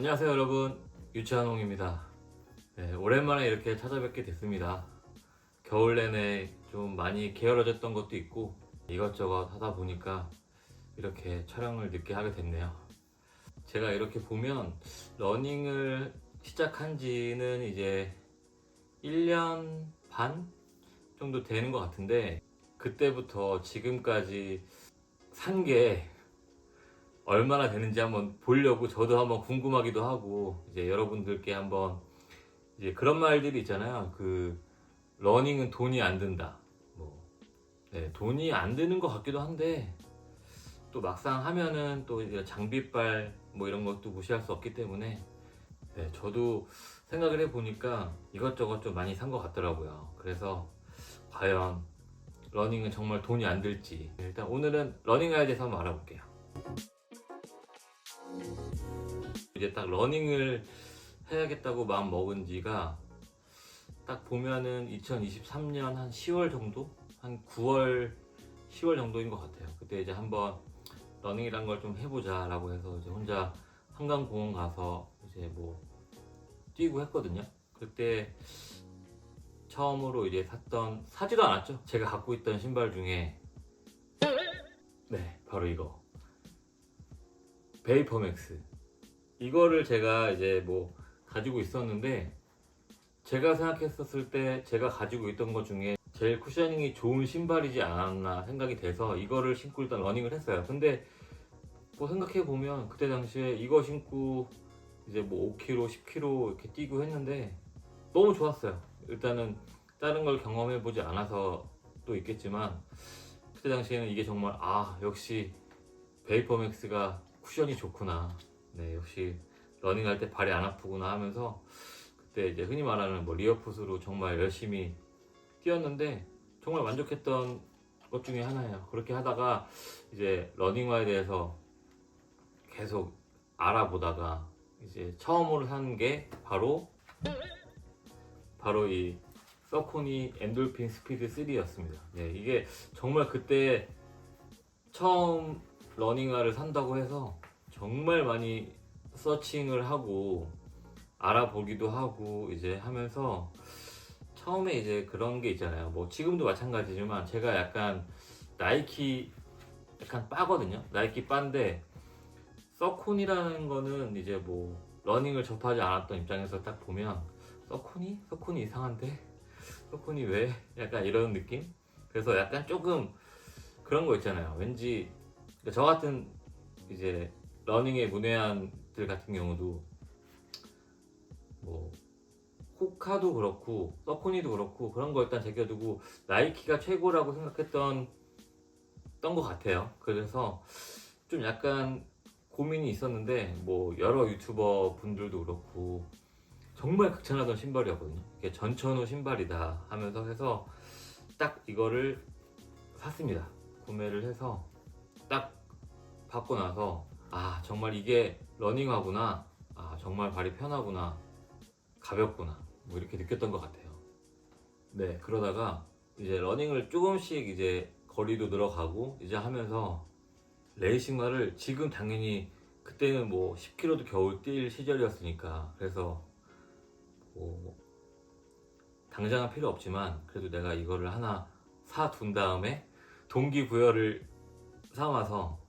안녕하세요 여러분. 유치한홍입니다. 네, 오랜만에 이렇게 찾아뵙게 됐습니다. 겨울 내내 좀 많이 게을러졌던 것도 있고 이것저것 하다 보니까 이렇게 촬영을 늦게 하게 됐네요. 제가 이렇게 보면 러닝을 시작한 지는 이제 1년 반 정도 되는 것 같은데 그때부터 지금까지 산게 얼마나 되는지 한번 보려고 저도 한번 궁금하기도 하고 이제 여러분들께 한번 이제 그런 말들이 있잖아요. 그 러닝은 돈이 안 든다. 뭐 네, 돈이 안 드는 것 같기도 한데 또 막상 하면은 또 이제 장비빨 뭐 이런 것도 무시할 수 없기 때문에 네, 저도 생각을 해보니까 이것저것 좀 많이 산 것 같더라고요. 그래서 과연 러닝은 정말 돈이 안 들지 일단 오늘은 러닝화에 대해서 한번 알아볼게요. 이제 딱 러닝을 해야겠다고 마음 먹은 지가 딱 보면은 2023년 한 10월 정도? 한 9월, 10월 정도인 것 같아요. 그때 이제 한번 러닝이란 걸 좀 해보자 라고 해서 이제 혼자 한강공원 가서 이제 뭐 뛰고 했거든요. 그때 처음으로 이제 샀던, 사지도 않았죠. 제가 갖고 있던 신발 중에 네, 바로 이거. 베이퍼맥스. 이거를 제가 이제 뭐 가지고 있었는데 제가 생각했었을 때 제가 가지고 있던 것 중에 제일 쿠셔닝이 좋은 신발이지 않았나 생각이 돼서 이거를 신고 일단 러닝을 했어요. 근데 뭐 생각해 보면 그때 당시에 이거 신고 이제 뭐 5km, 10km 이렇게 뛰고 했는데 너무 좋았어요. 일단은 다른 걸 경험해 보지 않아서 또 있겠지만 그때 당시에는 이게 정말 아 역시 베이퍼맥스가 쿠션이 좋구나. 네 역시 러닝할 때 발이 안 아프구나 하면서 그때 이제 흔히 말하는 뭐 리어풋으로 정말 열심히 뛰었는데 정말 만족했던 것 중에 하나예요. 그렇게 하다가 이제 러닝화에 대해서 계속 알아보다가 이제 처음으로 산 게 바로 바로 이 서코니 엔돌핀 스피드 3였습니다. 네, 이게 정말 그때 처음 러닝화를 산다고 해서 정말 많이 서칭을 하고 알아보기도 하고 이제 하면서 처음에 이제 그런 게 있잖아요. 뭐 지금도 마찬가지지만 제가 약간 나이키 약간 빠거든요. 나이키 빠인데 서콘이라는 거는 이제 뭐 러닝을 접하지 않았던 입장에서 딱 보면 서콘이? 서콘이 이상한데? 서콘이 왜? 약간 이런 느낌? 그래서 약간 조금 그런 거 있잖아요. 왠지 그러니까 저 같은 이제 러닝의 문외한들 같은 경우도 뭐 호카도 그렇고 서코니도 그렇고 그런 거 일단 제껴두고 나이키가 최고라고 생각했던 던것 같아요. 그래서 좀 약간 고민이 있었는데 뭐 여러 유튜버 분들도 그렇고 정말 극찬하던 신발이었거든요. 이게 전천후 신발이다 하면서 해서 딱 이거를 샀습니다. 구매를 해서 딱 받고 나서 아 정말 이게 러닝화구나. 아 정말 발이 편하구나. 가볍구나. 뭐 이렇게 느꼈던 것 같아요. 네 그러다가 이제 러닝을 조금씩 이제 거리도 늘어가고 이제 하면서 레이싱화를 지금 당연히 그때는 뭐 10km도 겨우 뛸 시절이었으니까. 그래서 뭐 당장은 필요 없지만 그래도 내가 이거를 하나 사 둔 다음에 동기부여를 삼아서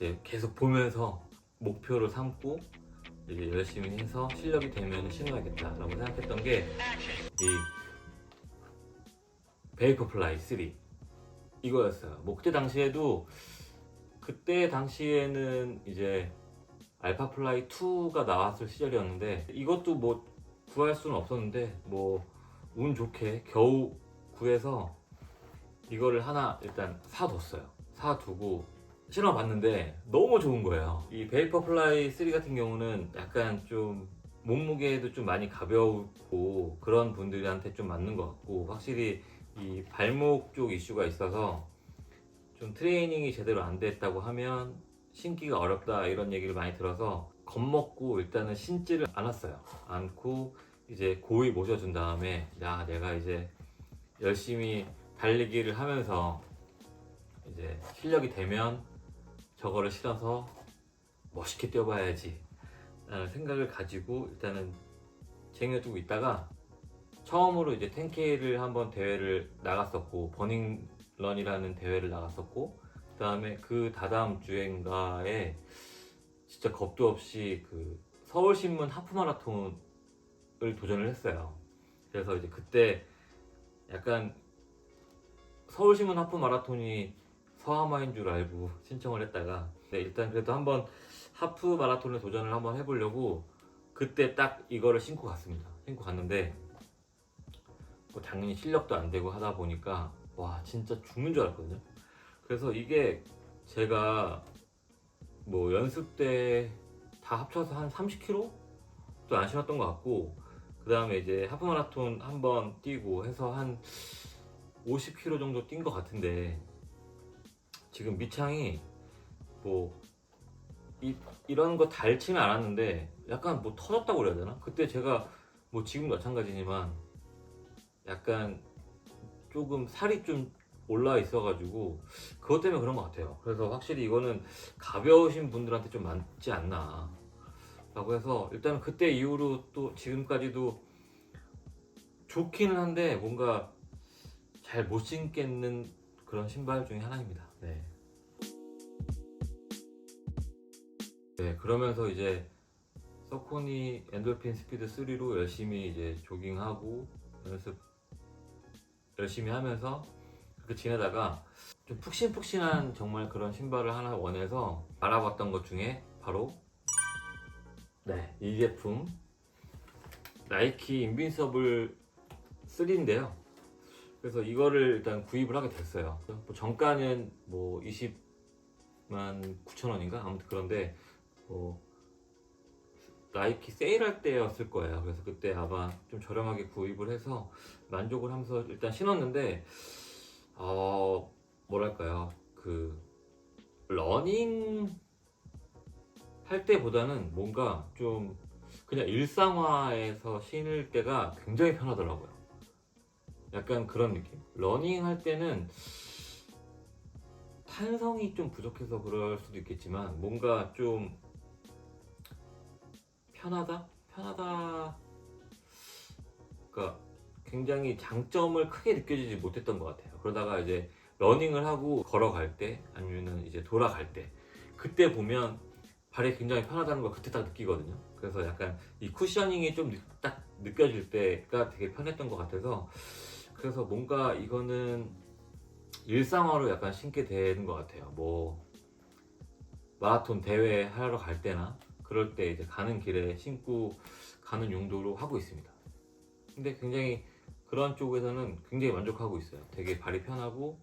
이제 계속 보면서 목표를 삼고 이제 열심히 해서 실력이 되면 신어야겠다라고 생각했던 게 이 베이커플라이 3 이거였어요. 뭐 그때 당시에도 그때 당시에는 이제 알파플라이 2가 나왔을 시절이었는데 이것도 뭐 구할 수는 없었는데 뭐 운 좋게 겨우 구해서 이거를 하나 일단 사뒀어요. 사두고 신어봤는데 너무 좋은 거예요. 이 베이퍼 플라이 3 같은 경우는 약간 좀 몸무게도 좀 많이 가벼우고 그런 분들한테 좀 맞는 것 같고 확실히 이 발목 쪽 이슈가 있어서 좀 트레이닝이 제대로 안 됐다고 하면 신기가 어렵다 이런 얘기를 많이 들어서 겁먹고 일단은 신지를 않았어요. 않고 이제 고이 모셔준 다음에 야 내가 이제 열심히 달리기를 하면서 이제 실력이 되면 저거를 실어서 멋있게 뛰어봐야지 라는 생각을 가지고 일단은 쟁여두고 있다가 처음으로 이제 10K를 한번 대회를 나갔었고 버닝런이라는 대회를 나갔었고 그 다음에 그 다다음 주인가에 진짜 겁도 없이 그 서울신문 하프마라톤을 도전을 했어요. 그래서 이제 그때 약간 서울신문 하프마라톤이 서하마인 줄 알고 신청을 했다가 네, 일단 그래도 한번 하프 마라톤에 도전을 한번 해보려고 그때 딱 이거를 신고 갔습니다. 신고 갔는데 뭐 당연히 실력도 안 되고 하다 보니까 와 진짜 죽는 줄 알았거든요. 그래서 이게 제가 뭐 연습 때 다 합쳐서 한 30km 도 안 신었던 것 같고 그 다음에 이제 하프 마라톤 한번 뛰고 해서 한 50km 정도 뛴 것 같은데 지금 밑창이 뭐 이, 이런 거 닳지는 않았는데 약간 뭐 터졌다고 그래야 되나? 그때 제가 뭐 지금도 마찬가지지만 약간 조금 살이 좀 올라 있어가지고 그것 때문에 그런 것 같아요. 그래서 확실히 이거는 가벼우신 분들한테 좀 맞지 않나 라고 해서 일단 그때 이후로 또 지금까지도 좋기는 한데 뭔가 잘 못 신겠는 그런 신발 중에 하나입니다. 네. 네, 그러면서 이제 서코니 엔돌핀 스피드 3로 열심히 이제 조깅하고 연습 열심히 하면서 그렇게 지내다가 좀 푹신푹신한 정말 그런 신발을 하나 원해서 알아봤던 것 중에 바로 네, 이 제품 나이키 인빈서블 3인데요. 그래서 이거를 일단 구입을 하게 됐어요. 뭐 정가는 뭐 20만 9천 원인가 아무튼 그런데 뭐 나이키 세일할 때였을 거예요. 그래서 그때 아마 좀 저렴하게 구입을 해서 만족을 하면서 일단 신었는데 어 뭐랄까요 그 러닝 할 때보다는 뭔가 좀 그냥 일상화에서 신을 때가 굉장히 편하더라고요. 약간 그런 느낌. 러닝 할 때는 탄성이 좀 부족해서 그럴 수도 있겠지만 뭔가 좀 편하다? 편하다. 그러니까 굉장히 장점을 크게 느껴지지 못했던 것 같아요. 그러다가 이제 러닝을 하고 걸어갈 때 아니면은 이제 돌아갈 때 그때 보면 발이 굉장히 편하다는 걸 그때 딱 느끼거든요. 그래서 약간 이 쿠셔닝이 좀 딱 느껴질 때가 되게 편했던 것 같아서 그래서 뭔가 이거는 일상화로 약간 신게 되는 것 같아요. 뭐 마라톤 대회 하러 갈 때나 그럴 때 이제 가는 길에 신고 가는 용도로 하고 있습니다. 근데 굉장히 그런 쪽에서는 굉장히 만족하고 있어요. 되게 발이 편하고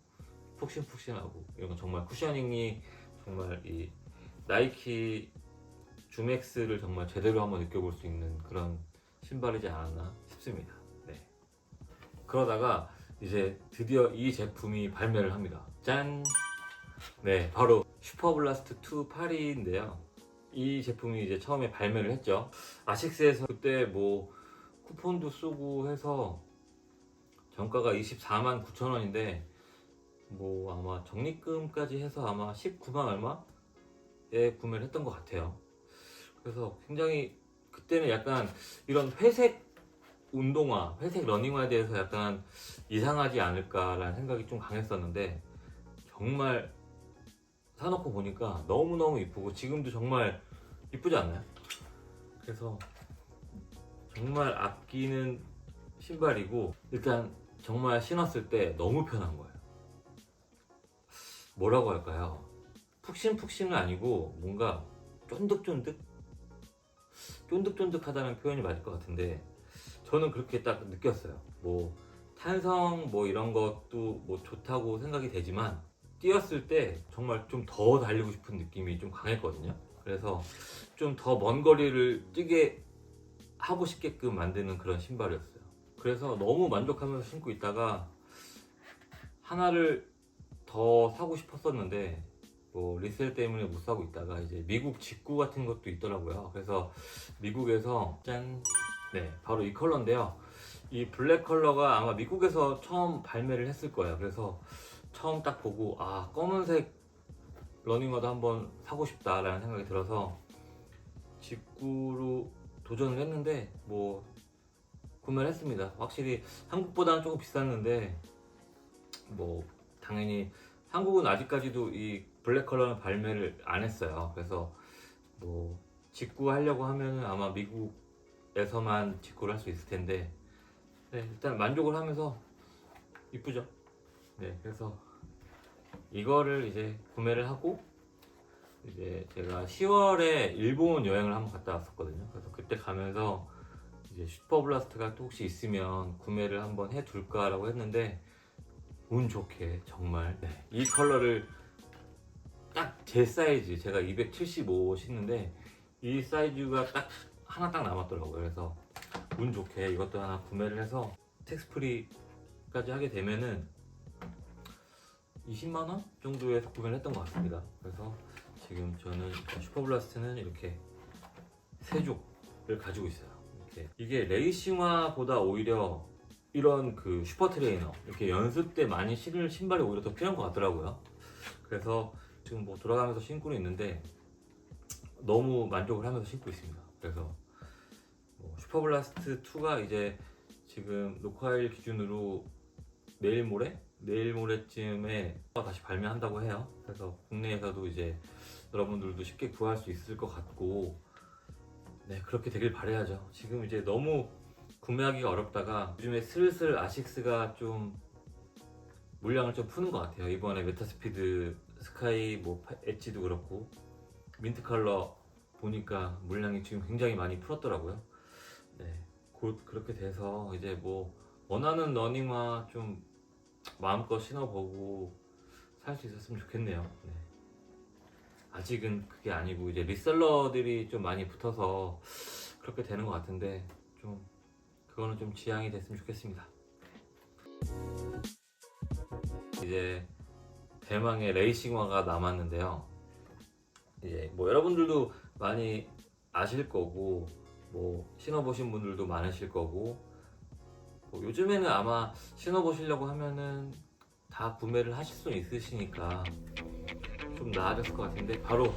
푹신푹신하고 이런 건 정말 쿠셔닝이 정말 이 나이키 주맥스를 정말 제대로 한번 느껴볼 수 있는 그런 신발이지 않았나 싶습니다. 네. 그러다가 이제 드디어 이 제품이 발매를 합니다. 짠! 네, 바로 슈퍼블라스트 2 파리인데요. 이 제품이 이제 처음에 발매를 했죠. 아식스에서 그때 뭐 쿠폰도 쓰고 해서 정가가 24만 9천 원인데 뭐 아마 적립금까지 해서 아마 19만 얼마에 구매를 했던 것 같아요. 그래서 굉장히 그때는 약간 이런 회색 운동화, 회색 러닝화에 대해서 약간 이상하지 않을까라는 생각이 좀 강했었는데 정말 사놓고 보니까 너무너무 이쁘고 지금도 정말 이쁘지 않나요? 그래서 정말 아끼는 신발이고 일단 정말 신었을 때 너무 편한 거예요. 뭐라고 할까요? 푹신푹신은 아니고 뭔가 쫀득쫀득? 쫀득쫀득하다는 표현이 맞을 것 같은데 저는 그렇게 딱 느꼈어요. 뭐 탄성 뭐 이런 것도 뭐 좋다고 생각이 되지만 뛰었을 때 정말 좀 더 달리고 싶은 느낌이 좀 강했거든요. 그래서 좀 더 먼 거리를 뛰게 하고 싶게끔 만드는 그런 신발이었어요. 그래서 너무 만족하면서 신고 있다가 하나를 더 사고 싶었었는데 뭐 리셀 때문에 못 사고 있다가 이제 미국 직구 같은 것도 있더라고요. 그래서 미국에서 짠, 네 바로 이 컬러인데요. 이 블랙 컬러가 아마 미국에서 처음 발매를 했을 거예요. 그래서 처음 딱 보고 아 검은색 러닝화도 한번 사고 싶다라는 생각이 들어서 직구로 도전을 했는데 뭐 구매를 했습니다. 확실히 한국보다는 조금 비쌌는데 뭐 당연히 한국은 아직까지도 이 블랙 컬러는 발매를 안 했어요. 그래서 뭐 직구하려고 하면은 아마 미국 에서만 직구를 할 수 있을 텐데 네, 일단 만족을 하면서 이쁘죠. 네, 그래서 이거를 이제 구매를 하고 이제 제가 10월에 일본 여행을 한번 갔다 왔었거든요. 그래서 그때 가면서 이제 슈퍼블라스트가 또 혹시 있으면 구매를 한번 해둘까 라고 했는데 운 좋게 정말 네, 이 컬러를 딱 제 사이즈 제가 275 신는데 이 사이즈가 딱 하나 딱 남았더라고요. 그래서 운 좋게 이것도 하나 구매를 해서 텍스 프리까지 하게 되면은 20만 원 정도에서 구매를 했던 것 같습니다. 그래서 지금 저는 슈퍼블라스트는 이렇게 세 족을 가지고 있어요. 이렇게 이게 레이싱화보다 오히려 이런 그 슈퍼 트레이너 이렇게 연습 때 많이 신을 신발이 오히려 더 필요한 것 같더라고요. 그래서 지금 뭐 돌아가면서 신고는 있는데 너무 만족을 하면서 신고 있습니다. 그래서 뭐 슈퍼블라스트 2가 이제 지금 녹화일 기준으로 내일 모레 내일 모레쯤에 다시 발매한다고 해요. 그래서 국내에서도 이제 여러분들도 쉽게 구할 수 있을 것 같고 네 그렇게 되길 바라야죠. 지금 이제 너무 구매하기가 어렵다가 요즘에 슬슬 아식스가 좀 물량을 좀 푸는 것 같아요. 이번에 메타스피드 스카이 뭐 파- 엣지도 그렇고 민트 컬러 보니까 물량이 지금 굉장히 많이 풀었더라고요. 네, 곧 그렇게 돼서 이제 뭐 원하는 러닝화 좀 마음껏 신어보고 살 수 있었으면 좋겠네요. 네. 아직은 그게 아니고 이제 리셀러들이 좀 많이 붙어서 그렇게 되는 것 같은데 좀 그거는 좀 지양이 됐으면 좋겠습니다. 이제 대망의 레이싱화가 남았는데요. 이제 뭐 여러분들도 많이 아실 거고 뭐 신어보신 분들도 많으실 거고 뭐 요즘에는 아마 신어보시려고 하면은 다 구매를 하실 수 있으시니까 좀 나아졌을 것 같은데 바로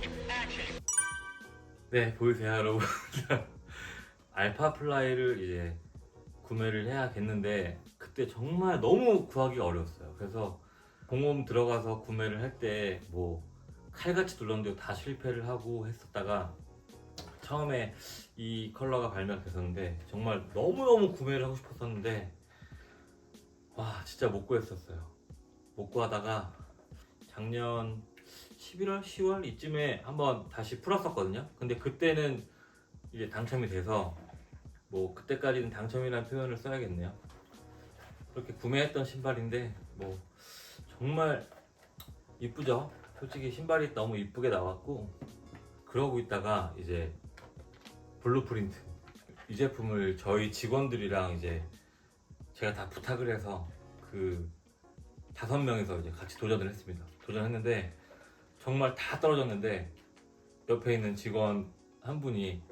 네 보이세요 여러분? 알파 플라이를 이제 구매를 해야겠는데 그때 정말 너무 구하기가 어려웠어요. 그래서 공홈 들어가서 구매를 할 때 뭐 칼같이 눌렀는데 다 실패를 하고 했었다가 처음에 이 컬러가 발매가 됐었는데 정말 너무너무 구매를 하고 싶었었는데 와 진짜 못 구했었어요. 못 구하다가 작년 11월 10월 이쯤에 한번 다시 풀었었거든요. 근데 그때는 이제 당첨이 돼서 뭐 그때까지는 당첨이라는 표현을 써야겠네요. 그렇게 구매했던 신발인데 뭐 정말 이쁘죠 솔직히 신발이 너무 이쁘게 나왔고 그러고 있다가 이제 블루프린트 이 제품을 저희 직원들이랑 이제 제가 다 부탁을 해서 그 다섯 명이서 이제 같이 도전을 했습니다. 도전했는데 정말 다 떨어졌는데 옆에 있는 직원 한 분이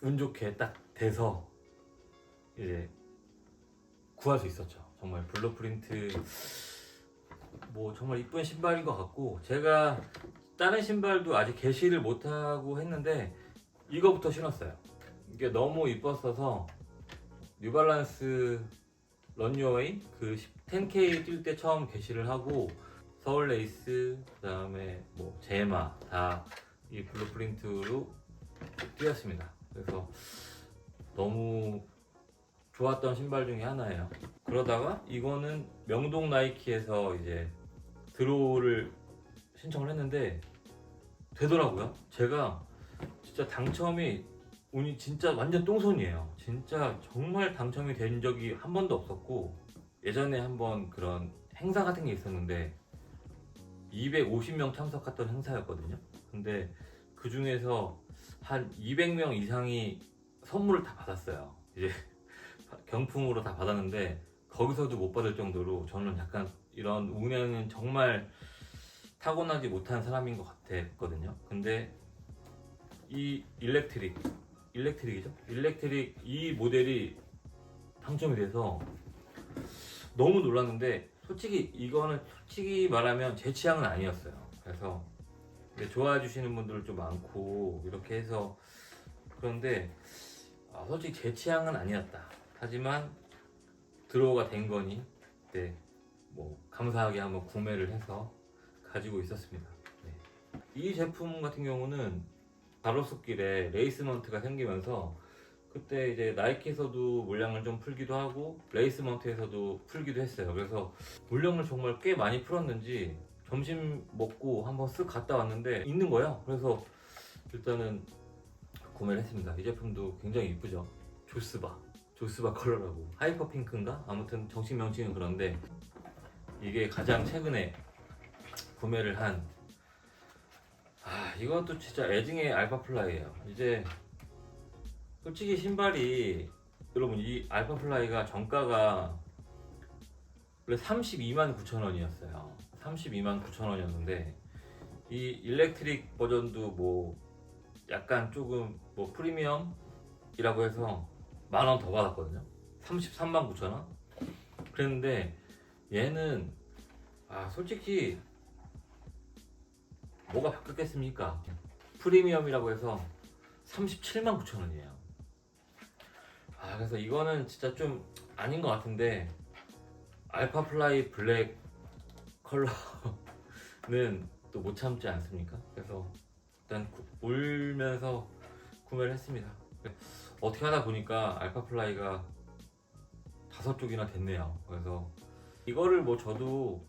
운 좋게 딱 돼서 이제 구할 수 있었죠. 정말 블루프린트 뭐 정말 이쁜 신발인 것 같고 제가 다른 신발도 아직 게시를 못하고 했는데 이거부터 신었어요. 이게 너무 이뻤어서 뉴발란스 런유어웨이 그 10K 뛸 때 처음 게시를 하고 서울 레이스 그다음에 뭐 제마 다 이 블루프린트로 뛰었습니다. 그래서 너무 좋았던 신발 중에 하나예요. 그러다가 이거는 명동 나이키에서 이제 드로우를 신청을 했는데 되더라고요. 제가 진짜 당첨이 운이 진짜 완전 똥손이에요. 진짜 정말 당첨이 된 적이 한 번도 없었고 예전에 한번 그런 행사 같은 게 있었는데 250명 참석했던 행사였거든요. 근데 그 중에서 한 200명 이상이 선물을 다 받았어요. 이제 경품으로 다 받았는데 거기서도 못 받을 정도로 저는 약간 이런 운에는 정말 타고나지 못한 사람인 것 같았거든요. 근데 이 일렉트릭, 일렉트릭이죠? 일렉트릭 이 모델이 당첨이 돼서 너무 놀랐는데 솔직히 이거는 솔직히 말하면 제 취향은 아니었어요. 그래서 네, 좋아해 주시는 분들 좀 많고 이렇게 해서 그런데 아, 솔직히 제 취향은 아니었다. 하지만 드로우가 된 거니 네, 뭐 감사하게 한번 구매를 해서 가지고 있었습니다. 네. 이 제품 같은 경우는 가로수길에 레이스먼트가 생기면서 그때 이제 나이키에서도 물량을 좀 풀기도 하고 레이스먼트에서도 풀기도 했어요. 그래서 물량을 정말 꽤 많이 풀었는지 점심 먹고 한번 쓱 갔다 왔는데 있는 거예요. 그래서 일단은 구매를 했습니다. 이 제품도 굉장히 이쁘죠. 조스바, 조스바 컬러라고 하이퍼 핑크인가? 아무튼 정식 명칭은 그런데 이게 가장 최근에 구매를 한 아, 이것도 진짜 애증의 알파 플라이예요. 이제 솔직히 신발이 여러분 이 알파 플라이가 정가가 원래 32만 9천 원이었어요. 32만 9천 원이었는데 이 일렉트릭 버전도 뭐 약간 조금 뭐 프리미엄이라고 해서 만 원 더 받았거든요. 33만 9천 원. 그랬는데 얘는 아 솔직히 뭐가 바뀌었겠습니까? 프리미엄이라고 해서 37만 9천 원이에요. 아 그래서 이거는 진짜 좀 아닌 것 같은데 알파 플라이 블랙 컬러는 또 못 참지 않습니까? 그래서 일단 구- 울면서 구매를 했습니다. 어떻게 하다 보니까 알파 플라이가 다섯 쪽이나 됐네요. 그래서 이거를 뭐 저도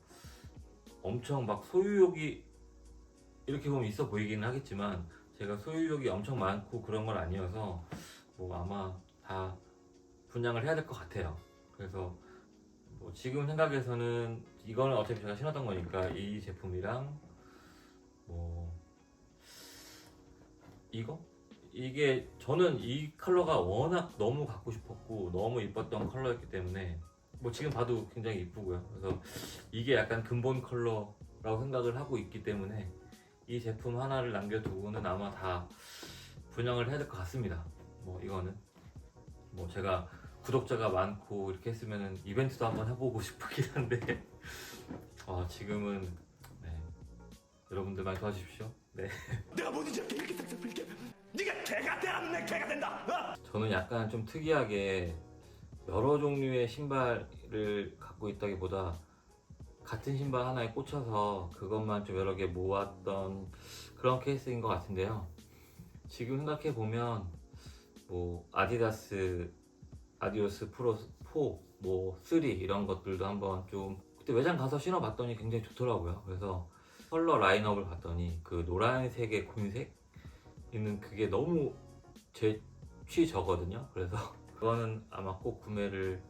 엄청 막 소유욕이 이렇게 보면 있어 보이기는 하겠지만 제가 소유욕이 엄청 많고 그런 건 아니어서 뭐 아마 다 분양을 해야 될 것 같아요. 그래서 뭐 지금 생각에서는 이거는 어차피 제가 신었던 거니까 이 제품이랑 뭐 이거 이게 저는 이 컬러가 워낙 너무 갖고 싶었고 너무 이뻤던 컬러였기 때문에 뭐 지금 봐도 굉장히 이쁘고요. 그래서 이게 약간 근본 컬러라고 생각을 하고 있기 때문에 이 제품 하나를 남겨두고는 아마 다 분양을 해야 될 것 같습니다. 뭐 이거는 뭐 제가 구독자가 많고 이렇게 했으면은 이벤트도 한번 해보고 싶긴 한데 아 지금은 네. 여러분들 많이 도와주십시오. 네. 내가 뭐든지 할게 이렇게 싹싹 빌게 네가 개가 되라면 내 개가 된다 어? 저는 약간 좀 특이하게 여러 종류의 신발을 갖고 있다기보다 같은 신발 하나에 꽂혀서 그것만 좀 여러 개 모았던 그런 케이스인 것 같은데요. 지금 생각해 보면 뭐 아디다스 아디오스 프로 4, 뭐3 이런 것들도 한번 좀 그때 매장 가서 신어봤더니 굉장히 좋더라고요. 그래서 컬러 라인업을 봤더니 그 노란색의 곤색 있는 그게 너무 제 취저거든요. 그래서 그거는 아마 꼭 구매를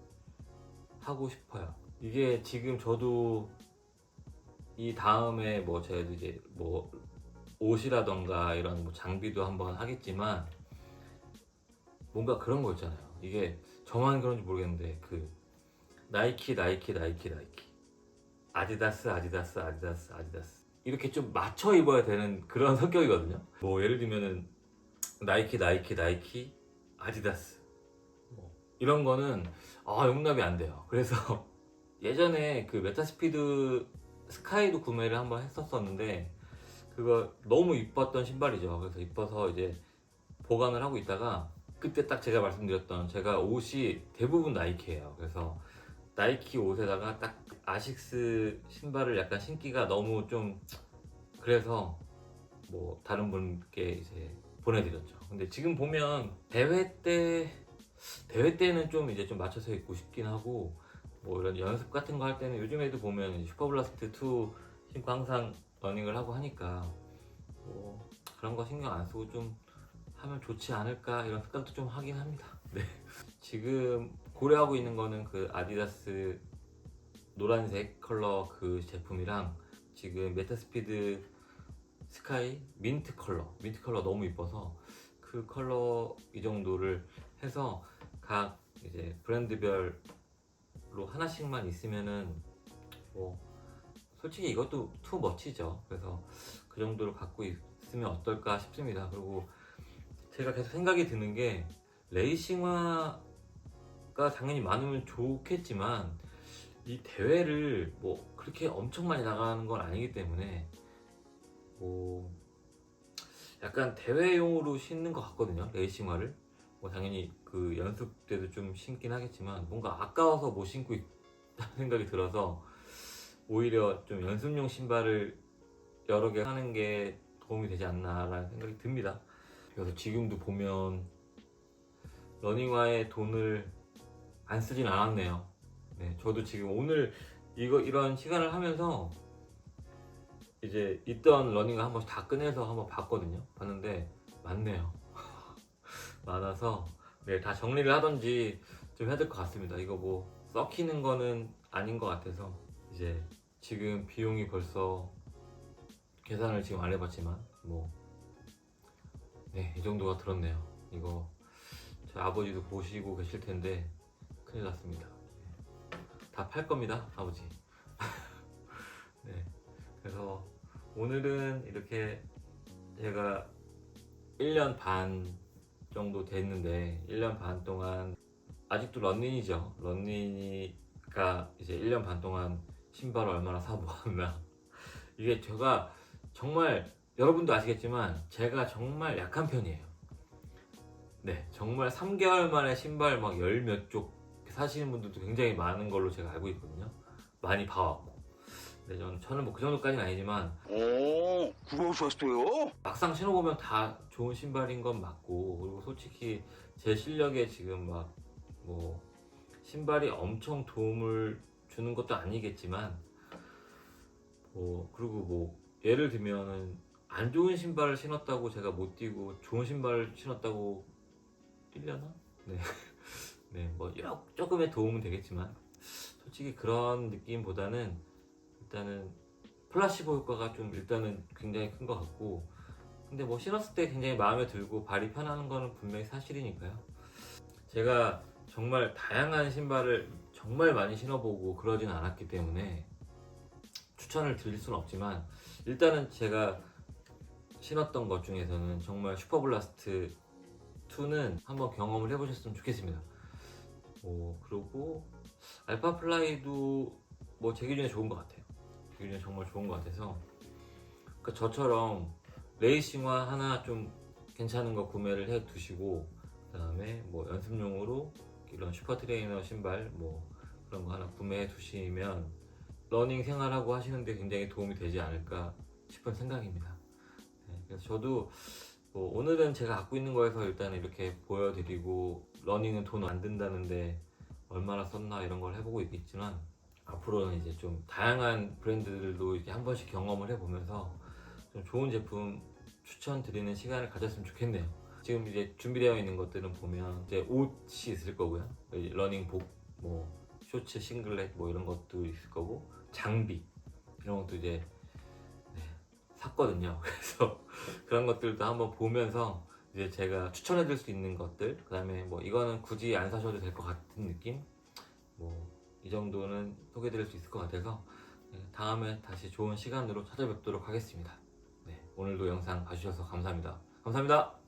하고 싶어요. 이게 지금 저도 이 다음에 뭐 제가 이제 뭐 옷이라던가 이런 뭐 장비도 한번 하겠지만 뭔가 그런 거 있잖아요. 이게 저만 그런지 모르겠는데 그 나이키 나이키 나이키 나이키 아디다스 아디다스 아디다스 아디다스 이렇게 좀 맞춰 입어야 되는 그런 성격이거든요. 뭐 예를 들면은 나이키 나이키 나이키 아디다스 뭐 이런 거는 아 용납이 안 돼요. 그래서 예전에 그 메타스피드 스카이도 구매를 한번 했었었는데 그거 너무 이뻤던 신발이죠. 그래서 이뻐서 이제 보관을 하고 있다가 그때 딱 제가 말씀드렸던 제가 옷이 대부분 나이키예요. 그래서 나이키 옷에다가 딱 아식스 신발을 약간 신기가 너무 좀 그래서 뭐 다른 분께 이제 보내드렸죠. 근데 지금 보면 대회 때 대회 때는 좀 이제 좀 맞춰서 입고 싶긴 하고 뭐 이런 연습 같은 거 할 때는 요즘에도 보면 슈퍼블라스트 2 신고 항상 러닝을 하고 하니까 뭐 그런 거 신경 안 쓰고 좀 하면 좋지 않을까 이런 생각도 좀 하긴 합니다. 네. 지금 고려하고 있는 거는 그 아디다스 노란색 컬러 그 제품이랑 지금 메타스피드 스카이 민트 컬러 민트 컬러 너무 이뻐서 그 컬러 이 정도를 해서 각 이제 브랜드별로 하나씩만 있으면은 뭐 솔직히 이것도 투 멋지죠 그래서 그 정도로 갖고 있으면 어떨까 싶습니다 그리고 제가 계속 생각이 드는 게 레이싱화가 당연히 많으면 좋겠지만 이 대회를 뭐 그렇게 엄청 많이 나가는 건 아니기 때문에 뭐 약간 대회용으로 신는 것 같거든요. 레이싱화를. 뭐 당연히 그 연습 때도 좀 신긴 하겠지만 뭔가 아까워서 못 신고 있다는 생각이 들어서 오히려 좀 연습용 신발을 여러 개 하는 게 도움이 되지 않나라는 생각이 듭니다. 그래서 지금도 보면 러닝화에 돈을 안 쓰진 않았네요. 네, 저도 지금 오늘 이거 이런 시간을 하면서 이제 있던 러닝화 한 번씩 다 꺼내서 한번 봤거든요. 봤는데 많네요. 많아서 네, 다 정리를 하던지 좀 해야 될 것 같습니다. 이거 뭐 썩히는 거는 아닌 것 같아서 이제 지금 비용이 벌써 계산을 지금 안 해봤지만 뭐 네, 이 정도가 들었네요. 이거 저희 아버지도 보시고 계실 텐데 큰일 났습니다. 다 팔 겁니다, 아버지. 네, 그래서 오늘은 이렇게 제가 1년 반 정도 됐는데 1년 반 동안 아직도 런닝이죠. 런닝이가 이제 1년 반 동안 신발을 얼마나 사 모았나. 이게 제가 정말 여러분도 아시겠지만 제가 정말 약한 편이에요. 네, 정말 3개월 만에 신발 막 열 몇 쪽 사시는 분들도 굉장히 많은 걸로 제가 알고 있거든요. 많이 봐왔고. 근데 저는, 저는 뭐 그 정도까지는 아니지만 오, 그러셨어요? 막상 신어보면 다 좋은 신발인 건 맞고 그리고 솔직히 제 실력에 지금 막 뭐 신발이 엄청 도움을 주는 것도 아니겠지만 뭐 그리고 뭐 예를 들면은 안 좋은 신발을 신었다고 제가 못 뛰고 좋은 신발을 신었다고 뛰려나? 네. 네, 뭐 요- 조금의 도움은 되겠지만 솔직히 그런 느낌보다는 일단은 플라시보 효과가 좀 일단은 굉장히 큰 것 같고 근데 뭐 신었을 때 굉장히 마음에 들고 발이 편한 거는 분명히 사실이니까요. 제가 정말 다양한 신발을 정말 많이 신어보고 그러진 않았기 때문에 추천을 드릴 수는 없지만 일단은 제가 신었던 것 중에서는 정말 슈퍼블라스트 2는 한번 경험을 해보셨으면 좋겠습니다. 뭐 그리고 알파 플라이도 뭐 제 기준에 좋은 것 같아요. 제 기준에 정말 좋은 것 같아서 그러니까 저처럼 레이싱화 하나 좀 괜찮은 거 구매를 해 두시고 그 다음에 뭐 연습용으로 이런 슈퍼 트레이너 신발 뭐 그런 거 하나 구매해 두시면 러닝 생활하고 하시는데 굉장히 도움이 되지 않을까 싶은 생각입니다. 네, 그래서 저도 뭐 오늘은 제가 갖고 있는 거에서 일단 이렇게 보여드리고 러닝은 돈 안 든다는데 얼마나 썼나 이런 걸 해보고 있겠지만 앞으로는 이제 좀 다양한 브랜드들도 이렇게 한 번씩 경험을 해보면서 좀 좋은 제품 추천드리는 시간을 가졌으면 좋겠네요. 지금 이제 준비되어 있는 것들은 보면 이제 옷이 있을 거고요. 이 러닝복, 뭐 쇼츠, 싱글렛 뭐 이런 것도 있을 거고 장비 이런 것도 이제 네, 샀거든요. 그래서 그런 것들도 한번 보면서 이제 제가 추천해드릴 수 있는 것들, 그 다음에 뭐 이거는 굳이 안 사셔도 될 것 같은 느낌, 뭐 이 정도는 소개드릴 수 있을 것 같아서 네, 다음에 다시 좋은 시간으로 찾아뵙도록 하겠습니다. 네, 오늘도 영상 봐주셔서 감사합니다. 감사합니다.